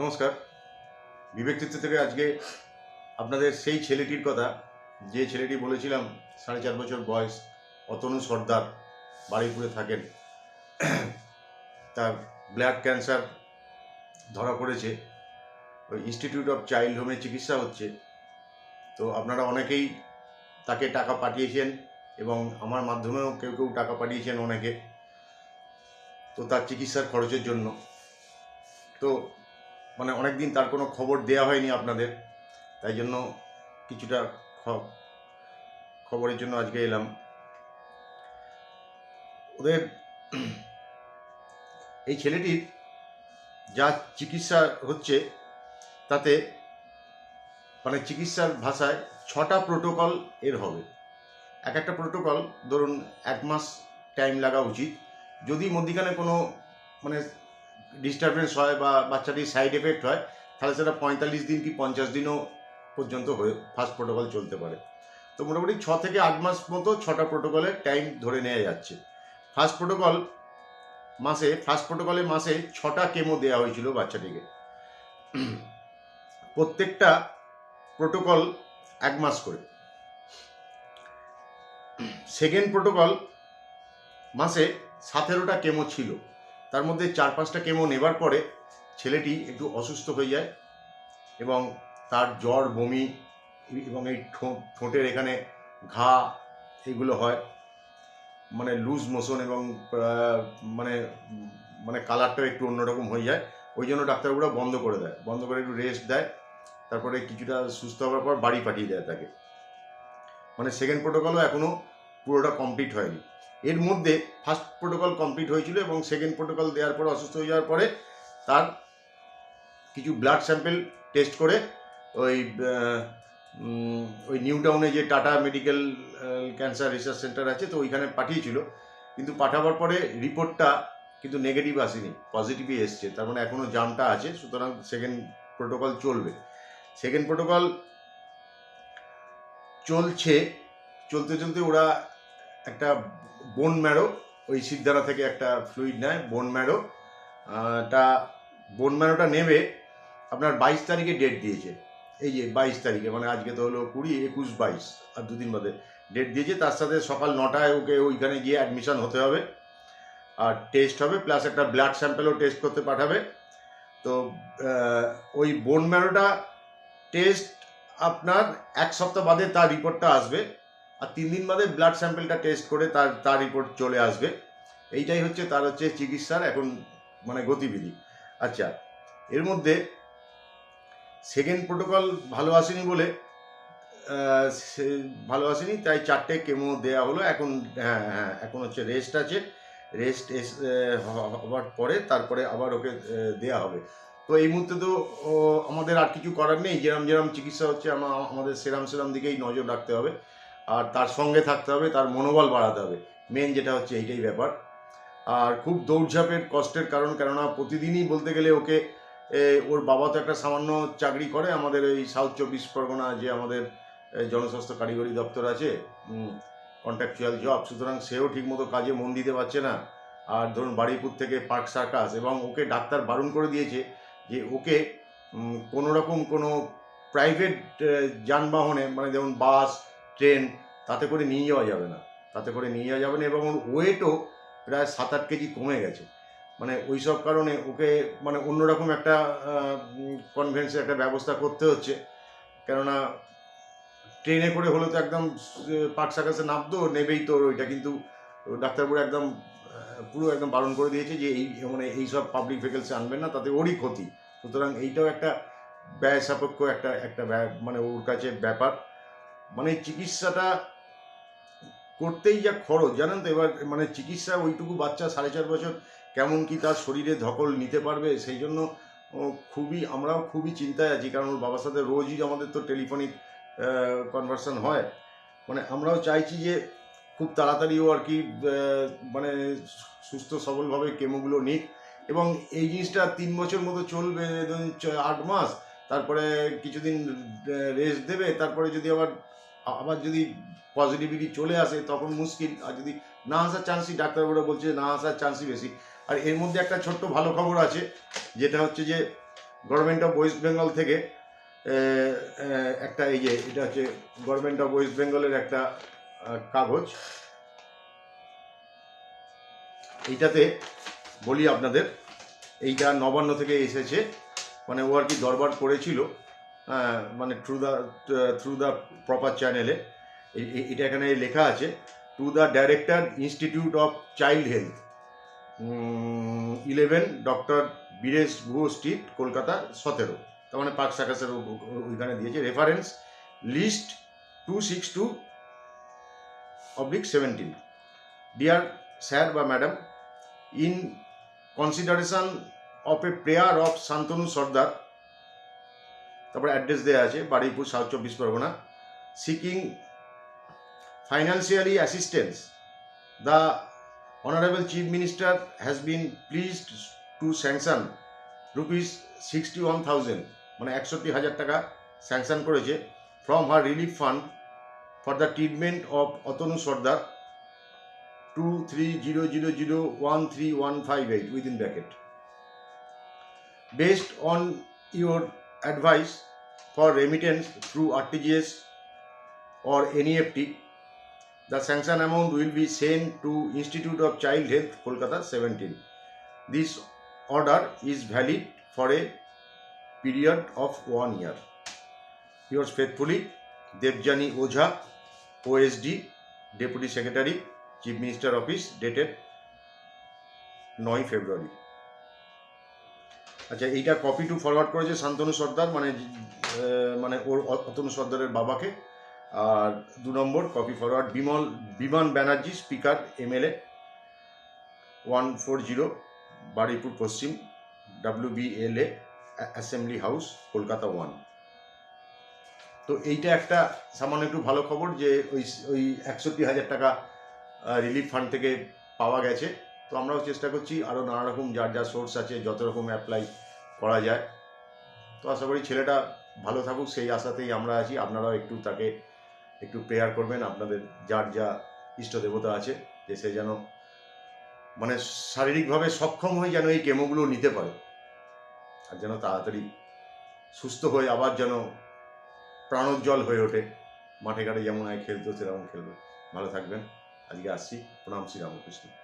নমস্কার। বিবেক চিত্র থেকে আজকে আপনাদের সেই ছেলেটির কথা, যে ছেলেটি বলেছিলাম সাড়ে চার বছর বয়স, অতনু সর্দার বাড়িপুরে থাকেন। তার ব্লাড ক্যান্সার ধরা পড়েছে। ওই ইনস্টিটিউট অফ চাইল্ড হোমে চিকিৎসা হচ্ছে। তো আপনারা অনেকেই তাকে টাকা পাঠিয়েছেন এবং আমার মাধ্যমেও কেউ কেউ টাকা পাঠিয়েছেন অনেকে। তো তার চিকিৎসার খরচের জন্য। তো মানে অনেক দিন তার কোনো খবর দেওয়া হয়নি আপনাদের, তাই জন্য কিছুটা খবরের জন্য আজকে এলাম। ওদের এই ছেলেটির যা চিকিৎসা হচ্ছে তাতে মানে চিকিৎসার ভাষায় ছটা প্রোটোকল এর হবে। এক একটা প্রোটোকল ধরুন এক মাস টাইম লাগা উচিত। যদি মধ্যিখানে কোনো মানে ডিস্টারবেন্স হয় বা বাচ্চাটির সাইড এফেক্ট হয়, তাহলে সেটা পঁয়তাল্লিশ দিন কি পঞ্চাশ দিনও পর্যন্ত হয়ে ফার্স্ট প্রোটোকল চলতে পারে। তো মোটামুটি ছ থেকে আট মাস মতো ছটা প্রোটোকলের টাইম ধরে নেওয়া যাচ্ছে। ফার্স্ট প্রোটোকল মাসে ফার্স্ট প্রোটোকলে মাসে ছটা কেমো দেওয়া হয়েছিল বাচ্চাটিকে। প্রত্যেকটা প্রোটোকল এক মাস করে। সেকেন্ড প্রোটোকল মাসে সতেরোটা কেমো ছিল। তার মধ্যে চার পাঁচটা কেমো নেবার পরে ছেলেটি একটু অসুস্থ হয়ে যায় এবং তার জ্বর, বমি এবং এই ঠোঁট ঠোঁটের এখানে ঘা এগুলো হয়। মানে লুজ মোশন এবং মানে মানে কালারটা একটু অন্যরকম হয়ে যায়। ওই জন্য ডাক্তারবাবুরা বন্ধ করে দেয়। বন্ধ করে একটু রেস্ট দেয়। তারপরে কিছুটা সুস্থ হওয়ার পর বাড়ি পাঠিয়ে দেয় তাকে। মানে সেকেন্ড প্রোটোকলও এখনও পুরোটা কমপ্লিট হয়নি। এর মধ্যে ফার্স্ট প্রোটোকল কমপ্লিট হয়েছিল এবং সেকেন্ড প্রোটোকল দেওয়ার পর, অসুস্থ হয়ে যাওয়ার পরে তার কিছু ব্লাড স্যাম্পেল টেস্ট করে ওই ওই নিউ টাউনে যে Tata medical cancer research centre আছে, তো ওইখানে পাঠিয়েছিল। কিন্তু পাঠাবার পরে রিপোর্টটা কিন্তু নেগেটিভ আসেনি পজিটিভই এসছে। তার মানে এখনও জামটা আছে, সুতরাং সেকেন্ড প্রোটোকল চলবে। সেকেন্ড প্রোটোকল চলছে, চলতে চলতে ওরা একটা বোন ম্যারো, ওই সিদ্ধারা থেকে একটা ফ্লুইড নেয়, বোন ম্যারো। তা বোন ম্যারোটা নেবে, আপনার বাইশ তারিখে ডেট দিয়েছে। এই যে বাইশ তারিখে মানে আজকে তো হলো কুড়ি, একুশ, বাইশ, আর দুদিন বাদে ডেট দিয়েছে। তার সাথে সকাল নটায় ওকে ওইখানে গিয়ে অ্যাডমিশন হতে হবে। আর টেস্ট হবে প্লাস একটা ব্লাড স্যাম্পেলও টেস্ট করতে পাঠাবে। তো ওই বোন ম্যারোটা টেস্ট আপনার এক সপ্তাহ বাদে তার রিপোর্টটা আসবে। আর তিন দিন বাদে ব্লাড স্যাম্পেলটা টেস্ট করে তার তার রিপোর্ট চলে আসবে। এইটাই হচ্ছে তার হচ্ছে চিকিৎসার এখন মানে গতিবিধি। আচ্ছা এর মধ্যে সেকেন্ড প্রোটোকল ভালো আসেনি বলে ভালো আসেনি, তাই চারটে কেমো দেওয়া হলো। এখন হ্যাঁ হ্যাঁ এখন হচ্ছে রেস্ট আছে। রেস্ট হওয়ার পরে তারপরে আবার ওকে দেয়া হবে। তো এই মুহূর্তে তো আমাদের আর কিছু করার নেই। যেরম যেরম চিকিৎসা হচ্ছে, আমা- আমাদের সেরাম সেরাম দিকেই নজর রাখতে হবে। আর তার সঙ্গে থাকতে হবে, তার মনোবল বাড়াতে হবে। মেন যেটা হচ্ছে এইটাই ব্যাপার। আর খুব দৌড়ঝাঁপের কষ্টের কারণ, কেননা প্রতিদিনই বলতে গেলে ওকে ওর বাবা তো একটা সামান্য চাকরি করে, আমাদের এই সাউথ চব্বিশ পরগনা যে আমাদের জনস্বাস্থ্য কারিগরি দপ্তর আছে কন্ট্রাকচুয়াল জব সুতরাং সেও ঠিকমতো কাজে মন দিতে পারছে না। আর ধরুন বাড়িপুর থেকে পার্ক সার্কাস এবং ওকে ডাক্তার বারণ করে দিয়েছে যে ওকে কোনো রকম কোনো প্রাইভেট যানবাহনে মানে যেমন বাস ট্রেন তাতে করে নিয়ে যাওয়া যাবে না। তাতে করে নিয়ে যাওয়া যাবে না এবং ওর ওয়েটও প্রায় সাত আট কেজি কমে গেছে। মানে ওই সব কারণে ওকে মানে অন্যরকম একটা কনভেন্সের একটা ব্যবস্থা করতে হচ্ছে। কেননা ট্রেনে করে হলে তো একদম পার্ক সার্কাসে নামতো, নেবেই তোর ওইটা। কিন্তু ডাক্তারবাবু একদম পুরো একদম বারণ করে দিয়েছে যে এই মানে এই সব পাবলিক ভেহিকেলসে আনবেন না, তাতে ওরই ক্ষতি। সুতরাং এইটাও একটা ব্যয় সাপেক্ষ একটা একটা মানে ওর কাছে ব্যাপার। মানে চিকিৎসাটা করতেই যা খরচ, জানেন তো? এবার মানে চিকিৎসা ওইটুকু বাচ্চা সাড়ে চার বছর কেমন কি তার শরীরে ধকল নিতে পারবে, সেই জন্য খুবই, আমরাও খুবই চিন্তায় আছি। কারণ ওর বাবার সাথে রোজই আমাদের তো টেলিফোনিক কনভারসেশন হয়। মানে আমরাও চাইছি যে খুব তাড়াতাড়ি ও আর কি মানে সুস্থ সবলভাবে কেমোগুলো নিক। এবং এই জিনিসটা তিন বছর মতো চলবে আট মাস, তারপরে কিছুদিন রেস্ট দেবে, তারপরে যদি আবার আবার যদি পজিটিভিটি চলে আসে, তখন মুশকিল। আর যদি না আসার চান্সই ডাক্তারবাবুরা বলছে না আসার চান্সই বেশি। আর এর মধ্যে একটা ছোট্ট ভালো খবর আছে, যেটা হচ্ছে যে গভর্নমেন্ট অফ ওয়েস্ট বেঙ্গল থেকে একটা এই যে, এটা হচ্ছে গভর্নমেন্ট অফ ওয়েস্ট বেঙ্গলের একটা কাগজ। এইটাতে বলি আপনাদের, এইটা নবান্ন থেকে এসেছে। মানে ও আর কি দরবার করেছিল। মানে through the through the proper চ্যানেলে এটা এখানে লেখা আছে to the director institute of child health eleven doctor Biresh Guha street Kolkata, সতেরো। তার মানে পার্ক সাকাসের ওইখানে দিয়েছে। Reference list two six two oblique seventeen dear sir বা madam in consideration of a prayer of Santanu Sardar তারপরে address দেওয়া আছে বারুইপুর সাউথ চব্বিশ Parganas. Seeking financially assistance, the Honorable Chief Minister has been pleased to sanction rupees sixty one thousand মানে একষট্টি হাজার টাকা sanction করেছে from her relief fund for the treatment of Atanu Sardar two three zero zero zero one three one five eight within bracket based on your advice for remittance through RTGS or NEFT, the sanction amount will be sent to Institute of Child Health, Kolkata 17. This order is valid for a period of one year. Yours faithfully, Devjani Oja, OSD, Deputy Secretary, Chief Minister Office, dated 9 February. আচ্ছা এইটা copy to forward করেছে শান্তনু সর্দার মানে মানে ওর অতনু সর্দারের বাবাকে। আর দু নম্বর copy forward Bimal, Biman Banerjee speaker MLA one four zero Baruipur, Paschim W BLA assembly house Kolkata one তো এইটা একটা সামান্য একটু ভালো খবর যে ওই ওই একষট্টি হাজার টাকা রিলিফ ফান্ড থেকে পাওয়া গেছে। তো আমরাও চেষ্টা করছি আরও নানা রকম যার যা সোর্স আছে, যত রকম অ্যাপ্লাই করা যায়। তো আশা করি ছেলেটা ভালো থাকুক, সেই আশাতেই আমরা আছি। আপনারাও একটু তাকে একটু প্রেয়ার করবেন, আপনাদের যার যা ইষ্ট দেবতা আছে, যে সে যেন মানে শারীরিকভাবে সক্ষম হয়ে যেন এই কেমোগুলো নিতে পারে। আর যেন তাড়াতাড়ি সুস্থ হয়ে আবার যেন প্রাণোজ্জ্বল হয়ে ওঠে। মাঠে ঘাটে যেমন আয় খেলতো, সেরকম খেলবে। ভালো থাকবেন। আজকে আসছি। প্রণাম শ্রী রামকৃষ্ণ।